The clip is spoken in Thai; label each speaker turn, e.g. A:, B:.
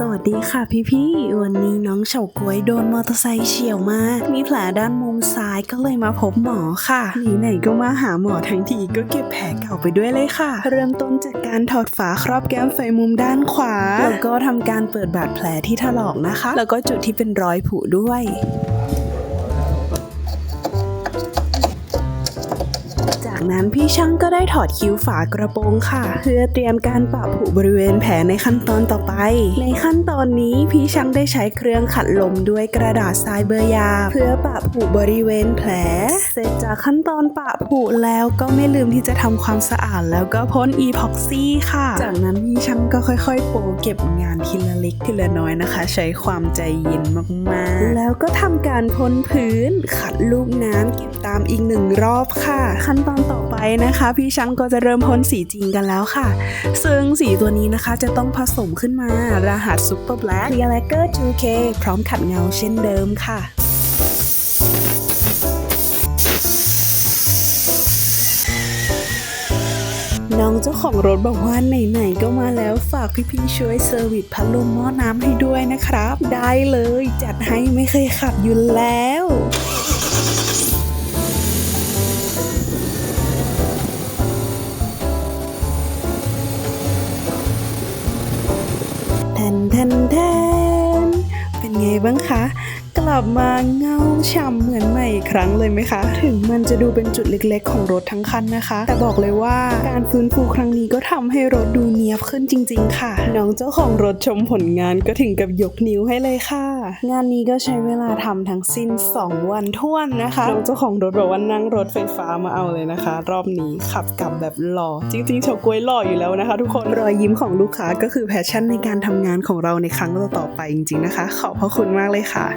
A: สวัสดีค่ะพี่พี่วันนี้น้องเฉาก้วยโดนมอเตอร์ไซค์เฉียวมา มีแผลด้านมุมซ้ายก็เลยมาพบหมอค่ะไหนๆก็มาหาหมอทั้งทีก็เก็บแผลเก่าไปด้วยเลยค่ะ เริ่มต้นจากการถอดฝาครอบแก้มไฟมุมด้านขวา แล้วก็ทำการเปิดบาดแผลที่ถลอกนะคะ แล้วก็จุดที่เป็นรอยผุด้วย จากนั้นพี่ช่างก็ได้ถอดคิ้วฝากระโปรงค่ะ เพื่อเตรียมการปะผุบริเวณแผลในขั้นตอนต่อไป ในขั้นตอนนี้พี่ช่างได้ใช้เครื่องขัดลมด้วยกระดาษทรายเบอร์ยา เพื่อปะผุบริเวณแผล เสร็จจากขั้นตอนปะผุแล้วก็ไม่ลืมที่จะทำความสะอาดแล้วก็พ่นอีพ็อกซี่ค่ะ จากนั้นพี่ช่าง ก็ค่อยๆ โปะเก็บงานทีละเล็กทีละน้อยนะคะ ใช้ความใจเย็นมากๆ แล้วก็ทำการพ่นพื้นขัดลูกน้ำเก็บตามอีกหนึ่งรอบค่ะ ขั้นตอนต่อไปนะคะ พี่ช่างก็จะเริ่มพ่นสีจริงกันแล้วค่ะ ซึ่งสีตัวนี้นะคะจะต้องผสมขึ้นมารหัส Super Black Clear Lacquer 2K พร้อมขัดเงาเช่นเดิมค่ะ น้องเจ้าของรถบอกว่าไหนๆก็มาแล้วฝากพี่ๆช่วยเซอร์วิสพัดลมหม้อน้ำให้ด้วยนะครับ ได้เลย จัดให้ไม่เคยขับอยู่แล้วแทนแทนแทนเป็นไงบ้างคะ กลับมาเงาฉ่ำเหมือนใหม่อีกครั้งเลยไหมคะ ถึงมันจะดูเป็นจุดเล็กๆ ของรถทั้งคันนะคะ แต่บอกเลยว่าการฟื้นฟูครั้งนี้ก็ทำให้รถดูเนียบขึ้นจริง ๆ ค่ะ น้องเจ้าของรถชมผลงานก็ถึงกับยกนิ้วให้เลยค่ะ งานนี้ก็ใช้เวลาทำทั้งสิ้น 2 วันท่วนนะคะน้องเจ้าของรถบอกว่านั่งรถไฟฟ้ามาเอาเลยนะคะ รอบนี้ขับกลับแบบหล่อจริงๆเฉาก๊วยหล่ออยู่แล้วนะคะ ทุกคนรอยยิ้มของลูกค้าก็คือแพชชั่นในการทำงานของเราในครั้งต่อๆไปจริงๆนะคะ ขอบพระคุณมากเลยค่ะ